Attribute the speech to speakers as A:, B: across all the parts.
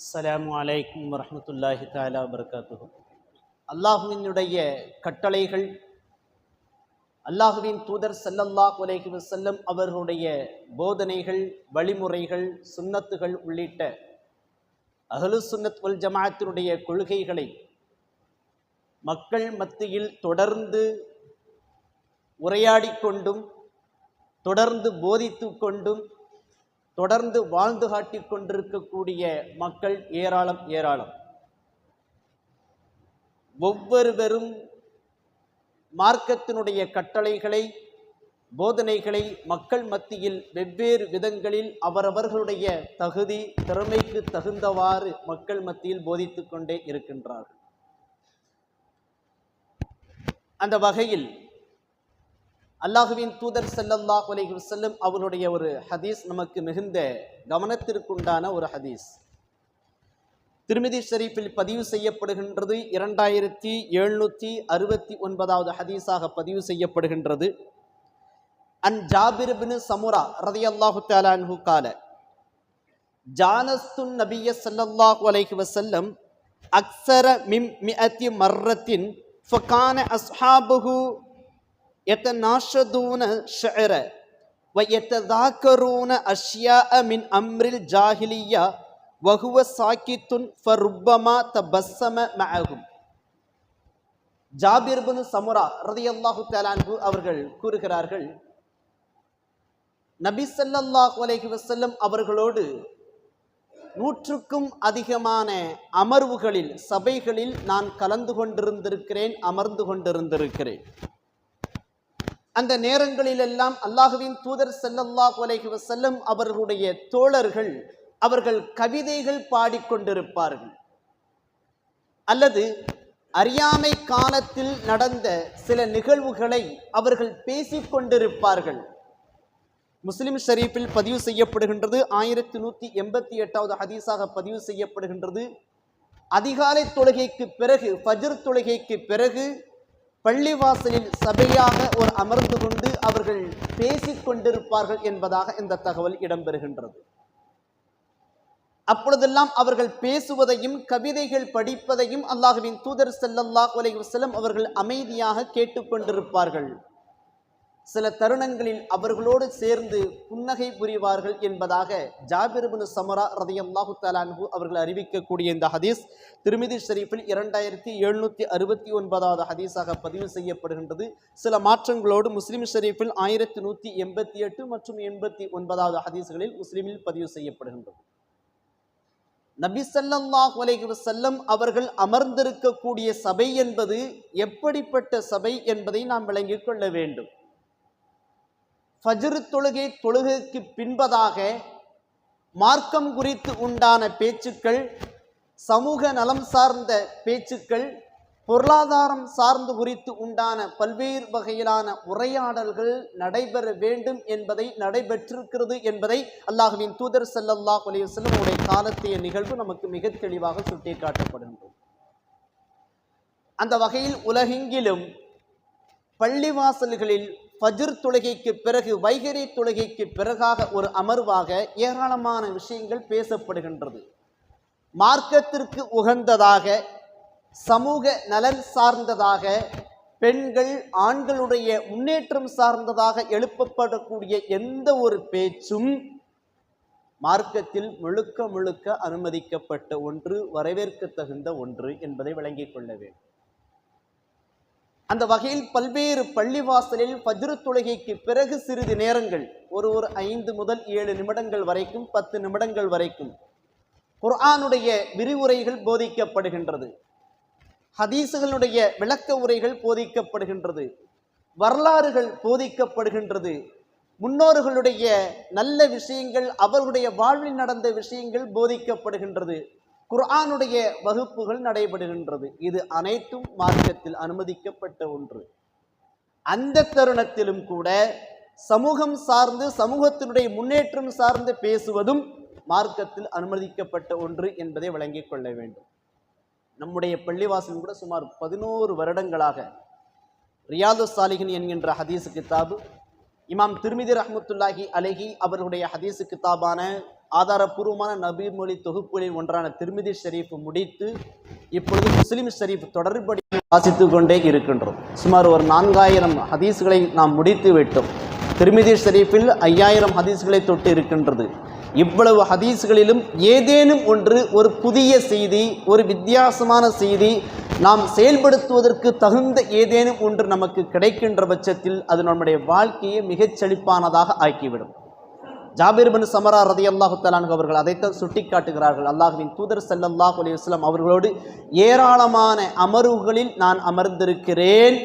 A: அஸ்லாம் வலைக்கம் வரமத்துல்லாஹி தாலா வபரகாத்துஹு. அல்லாஹுவினுடைய கட்டளைகள் அல்லாஹுவின் தூதர் ஸல்லல்லாஹு அலைஹி வஸல்லம் அவர்களுடைய போதனைகள் வழிமுறைகள் சுன்னத்துகள் உள்ளிட்ட அகலு சுன்னத் உல் ஜமாத்தினுடைய கொள்கைகளை மக்கள் மத்தியில் தொடர்ந்து உரையாடிக்கொண்டும் தொடர்ந்து போதித்து கொண்டும் தொடர்ந்து வாழ்ந்து காட்டி கொண்டிருக்கக்கூடிய மக்கள் ஏராளம் ஏராளம். ஒவ்வொருவரும் மார்க்கத்தினுடைய கட்டளைகளை போதனைகளை மக்கள் மத்தியில் வெவ்வேறு விதங்களில் அவரவர்களுடைய தகுதி திறமைக்கு தகுந்தவாறு மக்கள் மத்தியில் போதித்துக்கொண்டே இருக்கின்றார்கள். அந்த வகையில் அல்லாஹுவின் தூதர் ஸல்லல்லாஹு அலைஹி செல்லும் அவருடைய ஒரு ஹதீஸ் நமக்கு மிகுந்த கவனத்திற்குண்டான ஒரு ஹதீஸ். திருமிதி ஷெரீஃபில் பதிவு செய்யப்படுகின்றது இரண்டாயிரத்தி எழுநூற்றி அறுபத்தி ஒன்பதாவது ஹதீஸாக பதிவு செய்யப்படுகின்றது. அன் ஜாபிர் பின் சமுரா ரதி அல்லாஹு தாலான்ஹு கால ஜானஸ்துன் நபிய ஸல்லல்லாஹு அலைஹி வசல்லம் அக்ஸர மிம் மிஅத்தி மர்ரத்தின் ஃபகான அஸ்ஹாபுஹு يتناشدون الشعر ويتذاكرون أشياء من أمر الجاهلية وهو ساكت فربما تبسم معهم ஜாபிர் பின் சமுரா ரதியல்லாஹு தஆலான்ஹு அவர்கள் கூறுகிறார்கள் நபி ஸல்லல்லாஹு அலைஹி வஸல்லம் அவர்களோடு நூற்றுக்கும் அதிகமான அமர்வுகளில் சபைகளில் நான் கலந்து கொண்டிருந்திருக்கிறேன் அமர்ந்து கொண்டிருந்திருக்கிறேன் அந்த நேரங்களிலெல்லாம் அல்லாஹுவின் தூதர் ஸல்லல்லாஹு அலைஹி வசல்லம் அவர்களுடைய தோழர்கள் அவர்கள் கவிதைகள் பாடிக்கொண்டிருப்பார்கள். அல்லது அறியாமை காலத்தில் நடந்த சில நிகழ்வுகளை அவர்கள் பேசிக்கொண்டிருப்பார்கள். முஸ்லிம் ஷரீஃபில் பதிவு செய்யப்படுகின்றது ஆயிரத்தி நூற்றி எண்பத்தி எட்டாவது ஹதீஸாக பதிவு செய்யப்படுகின்றது. அதிகாலை தொழுகைக்கு பிறகு ஃபஜர் தொழுகைக்கு பிறகு பள்ளிவாசலில் சபையாக ஒரு அமர்ந்து கொண்டு அவர்கள் பேசிக் கொண்டிருப்பார்கள் என்பதாக இந்த தகவல் இடம்பெறுகின்றது. அப்பொழுதெல்லாம் அவர்கள் பேசுவதையும் கவிதைகள் படிப்பதையும் அல்லாஹுவின் தூதர் செல்லல்லா அலைஹி அவர்கள் அமைதியாக கேட்டுக்கொண்டிருப்பார்கள் சில தருணங்களில் அவர்களோடு சேர்ந்து புன்னகை புரிவார்கள் என்பதாக ஜாபிர்பின் சமரா ரதியல்லாஹு தலான்ஹு அவர்கள் அறிவிக்கக்கூடிய இந்த ஹதீஸ் திருமிதி ஷரீஃபில் இரண்டாயிரத்தி எழுநூற்றி அறுபத்தி ஒன்பதாவது ஹதீஸாக பதிவு செய்யப்படுகின்றது. சில மாற்றங்களோடு முஸ்லிம் ஷரீஃபில் ஆயிரத்தி நூற்றி எண்பத்தி எட்டு மற்றும் எண்பத்தி ஒன்பதாவது ஹதீஸ்களில் முஸ்லிமில் பதிவு செய்யப்படுகின்றது. நபி சல்லாஹ் அலைஹி செல்லம் அவர்கள் அமர்ந்திருக்கக்கூடிய சபை என்பது எப்படிப்பட்ட சபை என்பதை நாம் விளங்கிக் கொள்ள வேண்டும். ஃபஜ்ரு தொழுகை தொழுகைக்கு பின்பதாக மார்க்கம் குறித்து உண்டான பேச்சுக்கள் சமூக நலம் சார்ந்த பேச்சுக்கள் பொருளாதாரம் சார்ந்து குறித்து உண்டான பல்வேறு வகையிலான உரையாடல்கள் நடைபெற வேண்டும் என்பதை நடைபெற்றிருக்கிறது என்பதை அல்லாஹுவின் தூதர் செல்லல்லா அலைஹி உடைய காலத்திய நிகழ்வு நமக்கு மிக தெளிவாக சுட்டிக்காட்டப்படுகின்றது. அந்த வகையில் உலகெங்கிலும் பள்ளிவாசல்களில் ஃபஜ்ர் தொழுகைக்கு பிறகு வைகரி தொழுகைக்கு பிறகாக ஒரு அமர்வாக ஏராளமான விஷயங்கள் பேசப்படுகின்றது. மார்க்கத்திற்கு உகந்ததாக சமூக நலன் சார்ந்ததாக பெண்கள் ஆண்களுடைய முன்னேற்றம் சார்ந்ததாக எழுப்பப்படக்கூடிய எந்த ஒரு பேச்சும் மார்க்கத்தில் முழுக்க முழுக்க அனுமதிக்கப்பட்ட ஒன்று வரவேற்க தகுந்த ஒன்று என்பதை விளங்கிக் கொள்ள வேண்டும். அந்த வகையில் பல்வேறு பள்ளிவாசலில் பஜ்ரு தொழுகைக்கு பிறகு சிறிது நேரங்கள் ஒரு ஒரு ஐந்து முதல் ஏழு நிமிடங்கள் வரைக்கும் பத்து நிமிடங்கள் வரைக்கும் குர்ஆனுடைய விரிவுரைகள் போதிக்கப்படுகின்றது. ஹதீஸுகளுடைய விளக்க உரைகள் போதிக்கப்படுகின்றது. வரலாறுகள் போதிக்கப்படுகின்றது. முன்னோர்களுடைய நல்ல விஷயங்கள் அவர்களுடைய வாழ்வில் நடந்த விஷயங்கள் போதிக்கப்படுகின்றது. குர்ஆனுடைய வகுப்புகள் நடைபெறுகின்றது. இது அனைத்தும் மார்க்கத்தில் அனுமதிக்கப்பட்ட ஒன்று. அந்த தருணத்திலும் கூட சமூகம் சார்ந்து சமூகத்தினுடைய முன்னேற்றம் சார்ந்து பேசுவதும் மார்க்கத்தில் அனுமதிக்கப்பட்ட ஒன்று என்பதை விளங்கிக் கொள்ள வேண்டும். நம்முடைய பள்ளிவாசல் கூட சுமார் பதினோரு வருடங்களாக ரியாது சாலிகின் என்கின்ற ஹதீஸ் கிதாபு இமாம் திருமிதி ரஹமத்துல்லாஹி அலஹி அவர்களுடைய ஹதீஸ் கிதாபான ஆதாரபூர்வமான நபிமொழி தொகுப்புகளில் ஒன்றான திருமிதி ஷரீஃப் முடித்து இப்பொழுது முஸ்லீம் ஷரீஃப் தொடர்படி வாசித்து கொண்டே இருக்கின்றோம். சுமார் ஒரு நான்காயிரம் ஹதீஸ்களை நாம் முடித்து விட்டோம். திருமிதி ஷரீஃபில் ஐயாயிரம் ஹதீஸ்களை தொட்டு இருக்கின்றது. இவ்வளவு ஹதீஸ்களிலும் ஏதேனும் ஒன்று ஒரு புதிய செய்தி ஒரு வித்தியாசமான செய்தி நாம் செயல்படுத்துவதற்கு தகுந்த ஏதேனும் ஒன்று நமக்கு கிடைக்கின்ற பட்சத்தில் அது நம்முடைய வாழ்க்கையை மிகச் செழிப்பானதாக ஆக்கிவிடும். ஜாபீர் பின் சமரா ரதி அல்லாஹு தலான் அவர்கள் அதைத்தான் சுட்டி காட்டுகிறார்கள் அல்லாஹுவின் தூதர் செல்லல்லாஹ் அலி வஸ்லாம் அவர்களோடு ஏராளமான அமர்வுகளில் நான் அமர்ந்திருக்கிறேன்.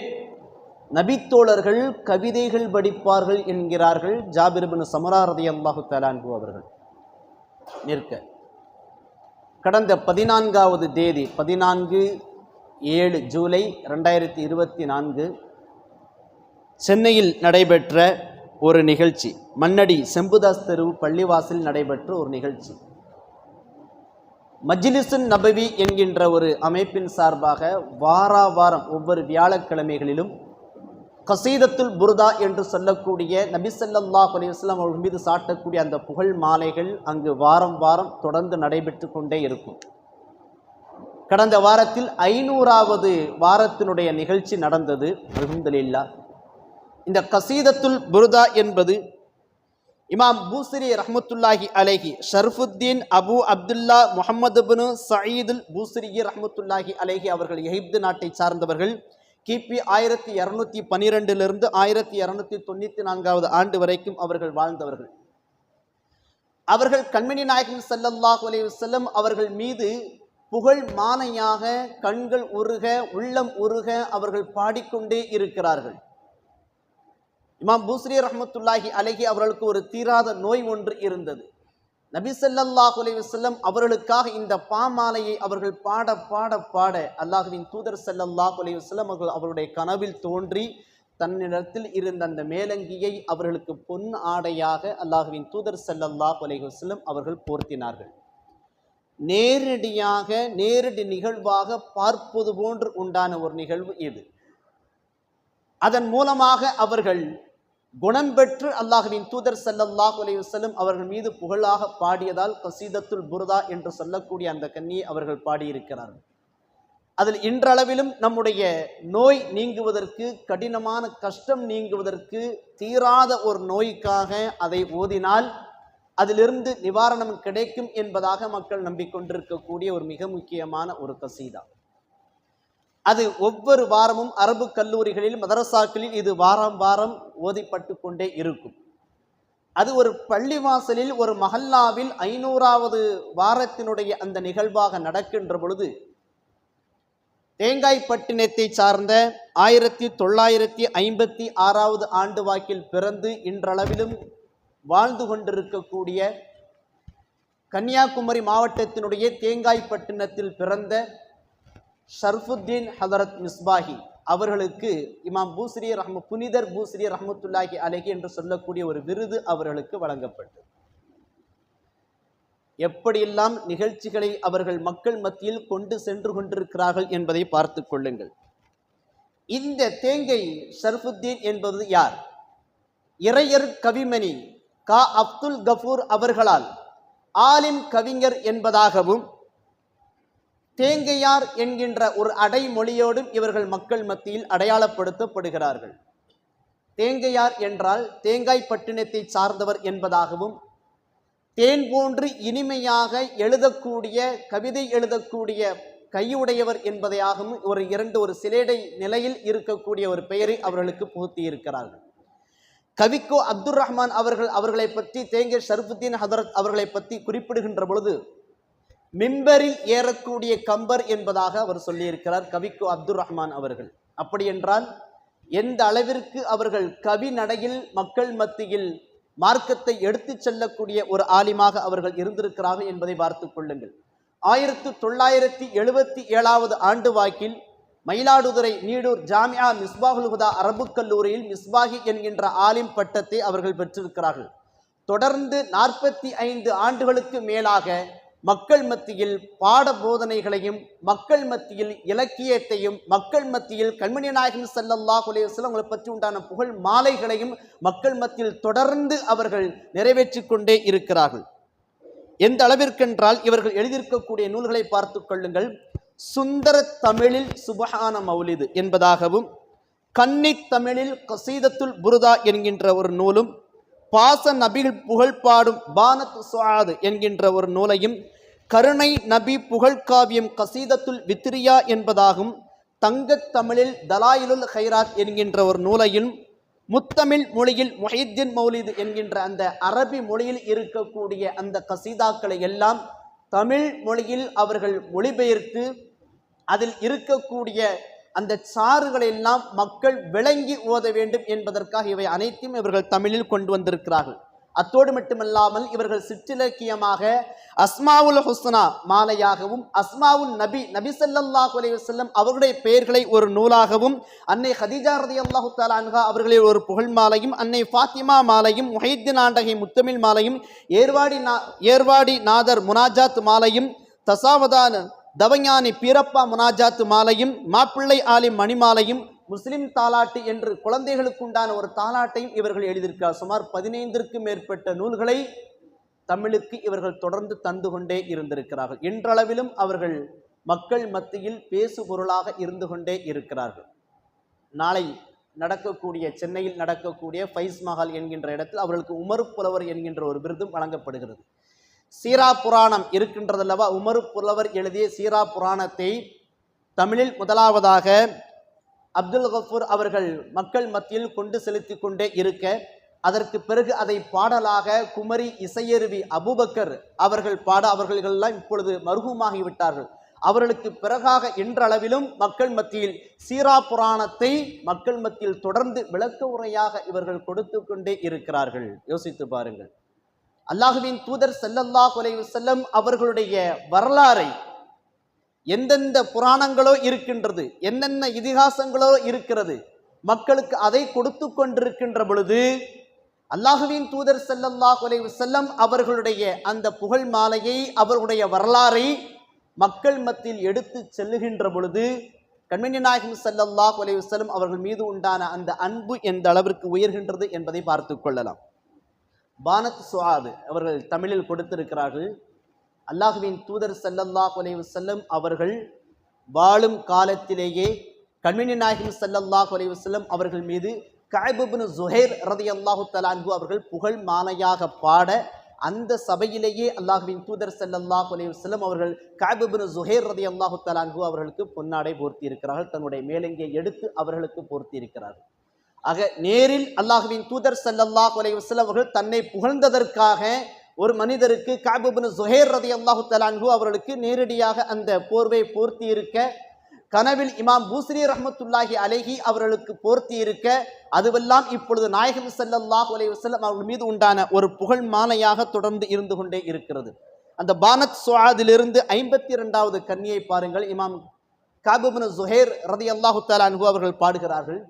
A: நபித்தோழர்கள் கவிதைகள் படிப்பார்கள் என்கிறார்கள் ஜாபீர் பின் சமரா ரதி அல்லாஹு தலான்கு அவர்கள். நிற்க. கடந்த பதினான்காவது தேதி பதினான்கு ஏழு ஜூலை ரெண்டாயிரத்தி இருபத்தி நான்கு சென்னையில் நடைபெற்ற ஒரு நிகழ்ச்சி. மன்னடி செம்புதாஸ் தெருவு பள்ளிவாசல் நடைபெற்ற ஒரு நிகழ்ச்சி. மஜ்லிசுன் நபவி என்கின்ற ஒரு அமைப்பின் சார்பாக வாரா வாரம் ஒவ்வொரு வியாழக்கிழமைகளிலும் கசீதத்துல் புர்தா என்று சொல்லக்கூடிய நபி ஸல்லல்லாஹு அவர்கள் மீது சாட்டக்கூடிய அந்த புகழ் மாலைகள் அங்கு வாரம் வாரம் தொடர்ந்து நடைபெற்று கொண்டே இருக்கும். கடந்த வாரத்தில் ஐநூறாவது வாரத்தினுடைய நிகழ்ச்சி நடந்தது. அலமதுல்லா இந்த கசீதத்துல் புர்தா என்பது இமாம் பூசரி ரஹமத்துல்லாஹி அலைஹி ஷர்ஃபுத்தீன் அபு அப்துல்லா முகமது பினு சயீதுல் பூசரி ரஹமத்துல்லாஹி அலைஹி அவர்கள் எகிப்து நாட்டை சார்ந்தவர்கள். கிபி ஆயிரத்தி இரநூத்தி பன்னிரெண்டிலிருந்து ஆயிரத்தி இரநூத்தி தொண்ணூற்றி நான்காவது ஆண்டு வரைக்கும் அவர்கள் வாழ்ந்தவர்கள். அவர்கள் கண்மணி நாயகம் ஸல்லல்லாஹு அலைஹி அவர்கள் மீது புகழ் மானையாக கண்கள் உருக உள்ளம் உருக அவர்கள் பாடிக்கொண்டே இருக்கிறார்கள். இமாம் பூஸ்ரி ரஹமத்துல்லாஹி அலஹி அவர்களுக்கு ஒரு தீராத நோய் ஒன்று இருந்தது. நபி சல்லாஹ் அலி வல்லம் அவர்களுக்காக இந்த பாமாலையை அவர்கள் பாட பாட பாட அல்லாஹுவின் தூதர் ஸல்லல்லாஹு அலி வல்லம் அவர்கள் அவருடைய கனவில் தோன்றி தன்னிடத்தில் இருந்த அந்த மேலங்கியை அவர்களுக்கு பொன் ஆடையாக அல்லாஹுவின் தூதர் ஸல்லல்லாஹு அலி வல்லம் அவர்கள் போர்த்தினார்கள். நேரடியாக நேரடி நிகழ்வாக பார்ப்பது போன்று உண்டான ஒரு நிகழ்வு இது. அதன் மூலமாக அவர்கள் குணம் பெற்று அல்லாஹுவின் தூதர் ஸல்லல்லாஹு அலைஹி வஸல்லம் அவர்கள் மீது புகழாக பாடியதால் கசீதத்துல் புர்தா என்று சொல்லக்கூடிய அந்த கன்னியை அவர்கள் பாடியிருக்கிறார்கள். அதில் இன்றளவிலும் நம்முடைய நோய் நீங்குவதற்கு கடினமான கஷ்டம் நீங்குவதற்கு தீராத ஒரு நோய்க்காக அதை ஓதினால் அதிலிருந்து நிவாரணம் கிடைக்கும் என்பதாக மக்கள் நம்பிக்கொண்டிருக்கக்கூடிய ஒரு மிக முக்கியமான ஒரு கசீதா. அது ஒவ்வொரு வாரமும் அரபு கல்லூரிகளில் மதரசாக்களில் இது வாரம் வாரம் ஓதிப்பட்டு கொண்டே இருக்கும். அது ஒரு பள்ளிவாசலில் ஒரு மஹல்லாவில் ஐநூறாவது வாரத்தினுடைய அந்த நிகழ்வாக நடக்கின்ற பொழுது தேங்காய்பட்டினத்தை சார்ந்த ஆயிரத்தி தொள்ளாயிரத்தி ஐம்பத்தி ஆறாவது ஆண்டு வாக்கில் பிறந்து இன்றளவிலும் வாழ்ந்து கொண்டிருக்கக்கூடிய கன்னியாகுமரி மாவட்டத்தினுடைய தேங்காய்பட்டினத்தில் பிறந்த ஷர்ஃபுத்தீன் ஹதரத் மிஸ்பாஹி அவர்களுக்கு இமாம் பூஸ்ரி ரஹ்ம புனிதர் பூஸ்ரி ரஹமத்துல்லாஹி அலைஹி என்று சொல்லக்கூடிய ஒரு விருது அவர்களுக்கு வழங்கப்பட்டது. எப்படியெல்லாம் நிகழ்ச்சிகளை அவர்கள் மக்கள் மத்தியில் கொண்டு சென்று கொண்டிருக்கிறார்கள் என்பதை பார்த்து கொள்ளுங்கள். இந்த தேங்கை ஷர்ஃபுத்தீன் என்பது யார்? இறையர் கவிமணி கா அப்துல் கஃபூர் அவர்களால் ஆலிம் கவிஞர் என்பதாகவும் தேங்கையார் என்கின்ற ஒரு அடைமொழியோடும் இவர்கள் மக்கள் மத்தியில் அடையாளப்படுத்தப்படுகிறார்கள். தேங்கையார் என்றால் தேங்காய் பட்டினத்தை சார்ந்தவர் என்பதாகவும் தேன் போன்று இனிமையாக எழுதக்கூடிய கவிதை எழுதக்கூடிய கையுடையவர் என்பதையாகவும் ஒரு இரண்டு ஒரு சிலேடை நிலையில் இருக்கக்கூடிய ஒரு பெயரை அவர்களுக்கு புகுத்தி இருக்கிறார்கள் கவிக்கோ அப்துல் ரஹ்மான் அவர்கள் அவர்களை பற்றி தேங்கை ஷர்ஃபுத்தீன் ஹதரத் அவர்களை பற்றி குறிப்பிடுகின்ற பொழுது மிம்பரில் ஏறக்கூடிய கம்பர் என்பதாக அவர் சொல்லியிருக்கிறார் கவிக்கு அப்துல் ரஹ்மான் அவர்கள். அப்படி என்றால் எந்த அளவிற்கு அவர்கள் கவி நடையில் மக்கள் மத்தியில் மார்க்கத்தை எடுத்துச் செல்லக்கூடிய ஒரு ஆலிமாக அவர்கள் இருந்திருக்கிறார்கள் என்பதை பார்த்து கொள்ளுங்கள். ஆயிரத்து தொள்ளாயிரத்தி எழுபத்தி ஏழாவது ஆண்டு வாக்கில் மயிலாடுதுறை நீடூர் ஜாமியா மிஸ்பாகுல் ஹுதா அரபுக் கல்லூரியில் மிஸ்பாகி என்கின்ற ஆலிம் பட்டத்தை அவர்கள் பெற்றிருக்கிறார்கள். தொடர்ந்து நாற்பத்தி ஐந்து ஆண்டுகளுக்கு மேலாக மக்கள் மத்தியில் பாட போதனைகளையும் மக்கள் மத்தியில் இலக்கியத்தையும் மக்கள் மத்தியில் கண்மணி நாயகம் ஸல்லல்லாஹு அலைஹி அவங்களை பற்றி உண்டான புகழ் மாலைகளையும் மக்கள் மத்தியில் தொடர்ந்து அவர்கள் நிறைவேற்றி கொண்டே இருக்கிறார்கள். எந்த அளவிற்கென்றால் இவர்கள் எழுதியிருக்கக்கூடிய நூல்களை பார்த்து கொள்ளுங்கள். சுந்தர தமிழில் சுபஹான மௌலிது என்பதாகவும் கன்னி தமிழில் கசீதத்துல் புருதா என்கின்ற ஒரு நூலும் பாச நபிகள் புகழ் பாடும் பானத் சுவாது என்கின்ற ஒரு நூலையும் கருணை நபி புகழ் காவியம் கசீதத்துல் வித்ரியா என்பதாகும் தங்கத் தமிழில் தலாயிலுல் ஹைராத் என்கின்ற ஒரு நூலையும் முத்தமிழ் மொழியில் முஹித்தீன் மௌலிது என்கின்ற அந்த அரபி மொழியில் இருக்கக்கூடிய அந்த கசீதாக்களை எல்லாம் தமிழ் மொழியில் அவர்கள் மொழிபெயர்த்து அதில் இருக்கக்கூடிய அந்த சாறுகளை எல்லாம் மக்கள் விளங்கி ஓத வேண்டும் என்பதற்காக இவை அனைத்தையும் இவர்கள் தமிழில் கொண்டு வந்திருக்கிறார்கள். அத்தோடு மட்டுமல்லாமல் இவர்கள் சிற்றிலக்கியமாக அஸ்மாவுல் ஹுஸ்னா மாலையாகவும் அஸ்மாவுல் நபி நபி சல்லாஹ் அலைஹி அவருடைய பெயர்களை ஒரு நூலாகவும் அன்னை ஹதிஜா ரதி அல்லாஹு அன்ஹா அவர்களை ஒரு புகழ் மாலையும் அன்னை ஃபாத்திமா மாலையும் முஹைத்தின் ஆண்டகை முத்தமிழ் மாலையும் ஏர்வாடி நா ஏர்வாடி நாதர் முனாஜாத் மாலையும் தசாவதான தவஞானி பீரப்பா முனாஜாத்து மாலையும் மாப்பிள்ளை ஆலிம் மணிமாலையும் முஸ்லிம் தாலாட்டு என்று குழந்தைகளுக்கு உண்டான ஒரு தாலாட்டையும் இவர்கள் எழுதியிருக்கிறார். சுமார் பதினைந்திற்கும் மேற்பட்ட நூல்களை தமிழுக்கு இவர்கள் தொடர்ந்து தந்து கொண்டே இருந்திருக்கிறார்கள். இன்றளவிலும் அவர்கள் மக்கள் மத்தியில் பேசு பொருளாக இருந்து கொண்டே இருக்கிறார்கள். நாளை நடக்கக்கூடிய சென்னையில் நடக்கக்கூடிய ஃபைஸ் மஹால் என்கின்ற இடத்தில் அவர்களுக்கு உமர் புலவர் என்கின்ற ஒரு விருதும் வழங்கப்படுகிறது. சீரா புராணம் இருக்கின்றதல்லவா? உமரு புலவர் எழுதிய சீரா புராணத்தை தமிழில் முதலாவதாக அப்துல் கஃபூர் அவர்கள் மக்கள் மத்தியில் கொண்டு செலுத்தி கொண்டே இருக்க அதற்கு பிறகு அதை பாடலாக குமரி இசையருவி அபூபக்கர் அவர்கள் பாட அவர்களெல்லாம் இப்பொழுது மருகுமாகி விட்டார்கள். அவர்களுக்கு பிறகாக இன்றளவிலும் மக்கள் மத்தியில் சீரா புராணத்தை மக்கள் மத்தியில் தொடர்ந்து விளக்க உரையாக இவர்கள் கொடுத்து கொண்டே இருக்கிறார்கள். யோசித்து பாருங்கள். அல்லாஹுவின் தூதர் செல்லல்லா குலைவு செல்லம் அவர்களுடைய வரலாறை எந்தெந்த புராணங்களோ இருக்கின்றது என்னென்ன இதிகாசங்களோ இருக்கிறது மக்களுக்கு அதை கொடுத்து கொண்டிருக்கின்ற பொழுது அல்லாஹுவின் தூதர் செல்லல்லா குலைவு செல்லம் அவர்களுடைய அந்த புகழ் மாலையை அவர்களுடைய வரலாறை மக்கள் மத்தியில் எடுத்து செல்லுகின்ற பொழுது கண்மணி நாயகம் ஸல்லல்லாஹு அலைஹி அவர்கள் மீது உண்டான அந்த அன்பு எந்த அளவிற்கு உயர்கின்றது என்பதை பார்த்து கொள்ளலாம். பானத் சுவாது அவர்கள் தமிழில் கொடுத்திருக்கிறார்கள். அல்லாஹுவின் தூதர் ஸல்லல்லாஹு குலைவு செல்லம் அவர்கள் வாழும் காலத்திலேயே கண்மணி நாயகம் ஸல்லல்லாஹு குலைவு செல்லம் அவர்கள் மீது காய்புபின் ஜுஹேர் ரதி அல்லாஹு தலான்கு அவர்கள் புகழ் மாலையாக பாட அந்த சபையிலேயே அல்லாஹுவின் தூதர் செல்லல்லா அலைஹி வஸல்லம் அவர்கள் கஅபுப்னு ஜுஹேர் ரதி அல்லாஹு தலான்கு அவர்களுக்கு பொன்னாடை போர்த்தி இருக்கிறார்கள் தன்னுடைய மேலங்கியை எடுத்து அவர்களுக்கு போர்த்தி இருக்கிறார்கள் ஆக நேரில் அல்லாஹுவின் தூதர் ஸல்லல்லாஹு அலைஹி அவர்கள் தன்னை புகழ்ந்ததற்காக ஒரு மனிதருக்கு காபுபின் சுஹேர் ரதி அல்லாஹு தலான்ஹு அவர்களுக்கு நேரடியாக அந்த போர்வை போர்த்தி இருக்க கனவில் இமாம் பூஸ்ரி ரஹமத்துல்லாஹி அலைஹி அவர்களுக்கு போர்த்தி இருக்க அதுவெல்லாம் இப்பொழுது நாயகம் ஸல்லல்லாஹு அலைஹி வஸல்லம் அவர்கள் மீது உண்டான ஒரு புகழ் மாலையாக தொடர்ந்து இருந்து கொண்டே இருக்கிறது. அந்த பானத் சுவாதிலிருந்து ஐம்பத்தி இரண்டாவது கன்னியை பாருங்கள். இமாம் காபுபின் சுஹேர் ரதி அல்லாஹு தலான்ஹு அவர்கள் பாடுகிறார்கள்.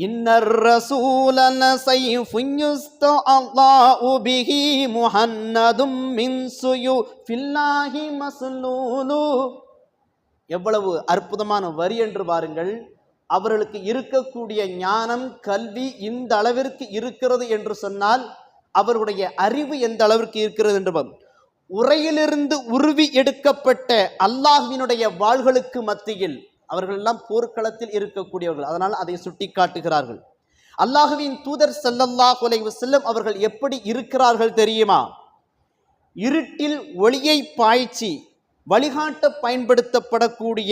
A: إن الرسول لسيف يستعلاء به مهند من سيوف الله مسلول எவ்வளவு அற்புதமான வரி என்று பாருங்கள் அவர்களுக்கு இருக்கக்கூடிய ஞானம் கல்வி இந்த அளவிற்கு இருக்கிறது என்று சொன்னால் அவருடைய அறிவு எந்த அளவிற்கு இருக்கிறது என்று பாருங்கள். உரையிலிருந்து உருவி எடுக்கப்பட்ட அல்லாஹ்வினுடைய வாள்களுக்கு மத்தியில் அவர்கள் எல்லாம் போர்க்களத்தில் இருக்கக்கூடியவர்கள். அதனால் அதை சுட்டி காட்டுகிறார்கள் அல்லாஹுவின் தூதர் செல்லல்லா கொலை செல்லும் அவர்கள் எப்படி இருக்கிறார்கள் தெரியுமா? இருட்டில் ஒளியை பாய்ச்சி வழிகாட்ட பயன்படுத்தப்படக்கூடிய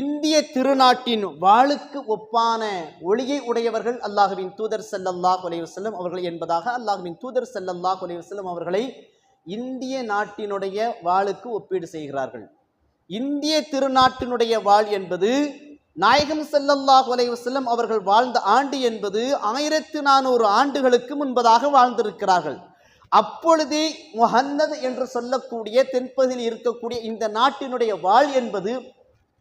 A: இந்திய திருநாட்டின் வாளுக்கு ஒப்பான ஒளியை உடையவர்கள் அல்லாஹுவின் தூதர் செல்லல்லா கொலைவு செல்லும் அவர்கள் என்பதாக அல்லாஹுவின் தூதர் செல்லல்லா கொலைவு செல்லும் அவர்களை இந்திய நாட்டினுடைய வாளுக்கு ஒப்பீடு செய்கிறார்கள். இந்திய திருநாட்டினுடைய வாழ் என்பது நாயகம் செல்லல்லாஹ் அலைஹி அவர்கள் வாழ்ந்த ஆண்டு என்பது ஆயிரத்து நானூறு ஆண்டுகளுக்கு முன்பதாக வாழ்ந்திருக்கிறார்கள். அப்பொழுதே முஹன்னது என்று சொல்லக்கூடிய தென்பகுதியில் இருக்கக்கூடிய இந்த நாட்டினுடைய வாழ் என்பது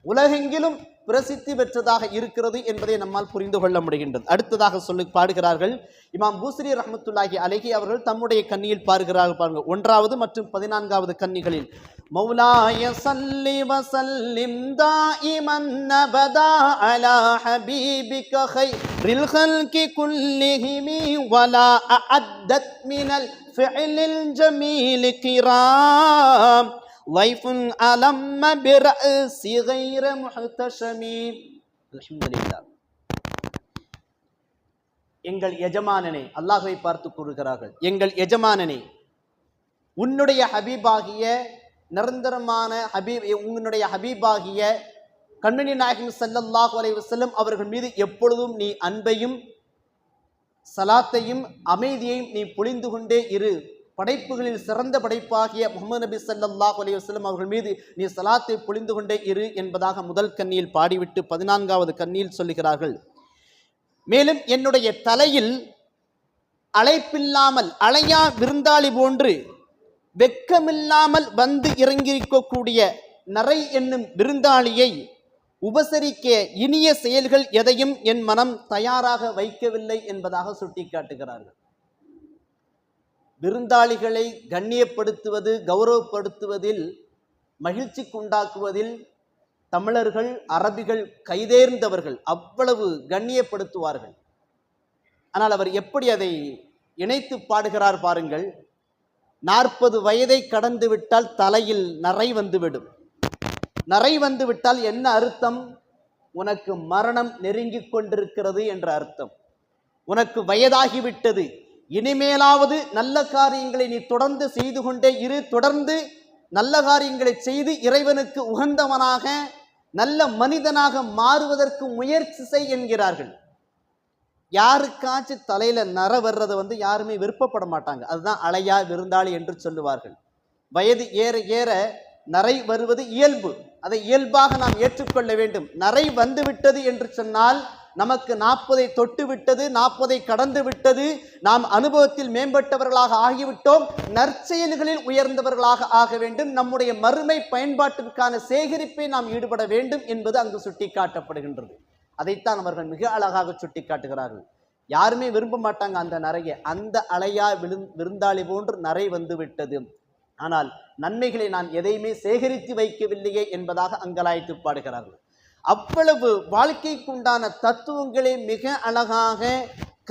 A: உலகெங்கிலும் பிரசித்தி பெற்றதாக இருக்கிறது என்பதை நம்மால் புரிந்து கொள்ள முடிகின்றது. அடுத்ததாக சொல்லி பாடுகிறார்கள். இமாம் பூஸ்ரி ரஹமத்துல்லாஹி அலைஹி அவர்கள் தம்முடைய கண்ணியில் பாடுகிறார்கள் பாருங்கள். ஒன்றாவது மற்றும் பதினான்காவது கன்னிகளில் مولاي صل وسلم دائما ابدا على حبيبك خير الخلق كلهم ولا اعدت من الفعل الجميل كرام ضيف ألم برأس غير محتشم الحمد لله எங்கள் எஜமானனே அல்லாஹ்வை பார்த்து கூறுகிறார்கள் எங்கள் எஜமானனே உன்னுடைய ஹபீபாகிய நிரந்தரமான ஹபீப் உன்னுடைய ஹபீபாகிய கண்மணி நாயகம் செல்லல்லாஹ் அலைஹி செல்லும் அவர்கள் மீது எப்பொழுதும் நீ அன்பையும் சலாத்தையும் அமைதியையும் நீ பொழிந்து கொண்டே இரு. படைப்புகளில் சிறந்த படைப்பாகிய முகமது நபி சல்லாஹ் அலைஹி வஸல்லம் அவர்கள் மீது நீ சலாத்தை பொழிந்து கொண்டே இரு என்பதாக முதல் கண்ணியில் பாடிவிட்டு பதினான்காவது கண்ணியில் சொல்லுகிறார்கள். மேலும் என்னுடைய தலையில் அழைப்பில்லாமல் அலையா விருந்தாளி போன்று வெக்கமில்லாமல் வந்து இறங்கியிருக்கக்கூடிய நரை என்னும் விருந்தாளியை உபசரிக்க இனிய செயல்கள் எதையும் என் மனம் தயாராக வைக்கவில்லை என்பதாக சுட்டிக்காட்டுகிறார்கள். விருந்தாளிகளை கண்ணியப்படுத்துவது கௌரவப்படுத்துவதில் மகிழ்ச்சிக்குண்டாக்குவதில் தமிழர்கள் அரபிகள் கைதேர்ந்தவர்கள் அவ்வளவு கண்ணியப்படுத்துவார்கள். ஆனால் அவர் எப்படி அதை இணைத்து பாடுகிறார் பாருங்கள். நாற்பது வயதை கடந்து விட்டால் தலையில் நரை வந்துவிடும். நரை வந்து விட்டால் என்ன அர்த்தம்? உனக்கு மரணம் நெருங்கிக் கொண்டிருக்கிறது என்ற அர்த்தம். உனக்கு வயதாகிவிட்டது. இனிமேலாவது நல்ல காரியங்களை நீ தொடர்ந்து செய்து கொண்டே இரு. தொடர்ந்து நல்ல காரியங்களை செய்து இறைவனுக்கு உகந்தவனாக நல்ல மனிதனாக மாறுவதற்கு முயற்சி செய் என்கிறார்கள். யாருக்காச்சும் தலையில நர வர்றதை வந்து யாருமே விருப்பப்பட மாட்டாங்க. அதுதான் அலையா விருந்தாளி என்று சொல்லுவார்கள். வயது ஏற ஏற நரை வருவது இயல்பு. அதை இயல்பாக நாம் ஏற்றுக்கொள்ள வேண்டும். நரை வந்து விட்டது என்று சொன்னால் நமக்கு நாற்பதை தொட்டு விட்டது நாற்பதை கடந்து விட்டது. நாம் அனுபவத்தில் மேம்பட்டவர்களாக ஆகிவிட்டோம். நற்செயல்களில் உயர்ந்தவர்களாக ஆக வேண்டும். நம்முடைய மறுமை பயன்பாட்டிற்கான சேகரிப்பை நாம் ஈடுபட வேண்டும் என்பது அங்கு சுட்டிக்காட்டப்படுகின்றது. அதைத்தான் அவர்கள் மிக அழகாக சுட்டிக்காட்டுகிறார்கள். யாருமே விரும்ப மாட்டாங்க அந்த நரையை. அந்த அலையா விழுந் விருந்தாளி போன்று நரை வந்து விட்டது ஆனால் நன்மைகளை நான் எதையுமே சேகரித்து வைக்கவில்லையே என்பதாக அங்கலாய்த்து பாடுகிறார்கள். அவ்வளவு வாழ்க்கைக்குண்டான தத்துவங்களை மிக அழகாக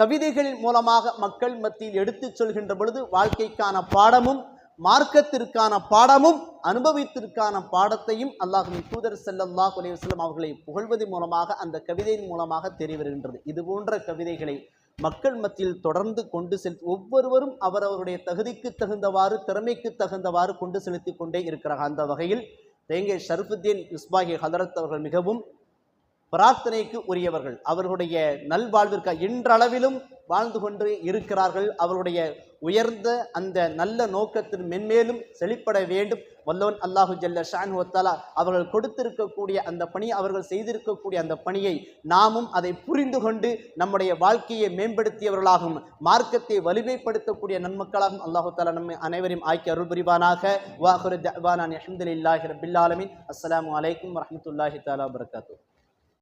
A: கவிதைகளின் மூலமாக மக்கள் மத்தியில் எடுத்துச் சொல்கின்ற பொழுது வாழ்க்கைக்கான பாடமும் மார்க்கத்திற்கான பாடமும் அனுபவித்திற்கான பாடத்தையும் அல்லாஹுவின் தூதர் ஸல்லல்லாஹு அலைஹி அவர்களை புகழ்வது மூலமாக அந்த கவிதையின் மூலமாக தெரிய வருகின்றது இது போன்ற கவிதைகளை மக்கள் மத்தியில் தொடர்ந்து கொண்டு செல் ஒவ்வொருவரும் அவரவருடைய தகுதிக்கு தகுந்தவாறு திறமைக்கு தகுந்தவாறு கொண்டு செலுத்தி கொண்டே இருக்கிறார்கள். அந்த வகையில் தேங்கே ஷர்ஃபுத்தீன் இஸ்பாஹி ஹதரத் அவர்கள் மிகவும் பிரார்த்தனைக்கு உரியவர்கள். அவர்களுடைய நல்வாழ்விற்காக இன்றளவிலும் வாழ்ந்து கொண்டு இருக்கிறார்கள். அவருடைய உயர்ந்த அந்த நல்ல நோக்கத்தின் மென்மேலும் செழிப்பட வேண்டும். வல்லோன் அல்லாஹு ஜல்ல ஷான் ஒத்தாலா அவர்கள் கொடுத்திருக்கக்கூடிய அந்த பணி அவர்கள் செய்திருக்கக்கூடிய அந்த பணியை நாமும் அதை புரிந்து கொண்டு நம்முடைய வாழ்க்கையை மேம்படுத்தியவர்களாகவும் மார்க்கத்தை வலிமைப்படுத்தக்கூடிய நன்மக்களாகவும் அல்லாஹு தாலா நம்மை அனைவரையும் ஆக்கி அருள் புரிவானாக. வாஹுர் தவானான் அஹமதுல்லாஹி ரபில்லாலமின் அஸ்லாம் வலைக்கம் வரமத்துல்லாஹி தாலா வரகாத்து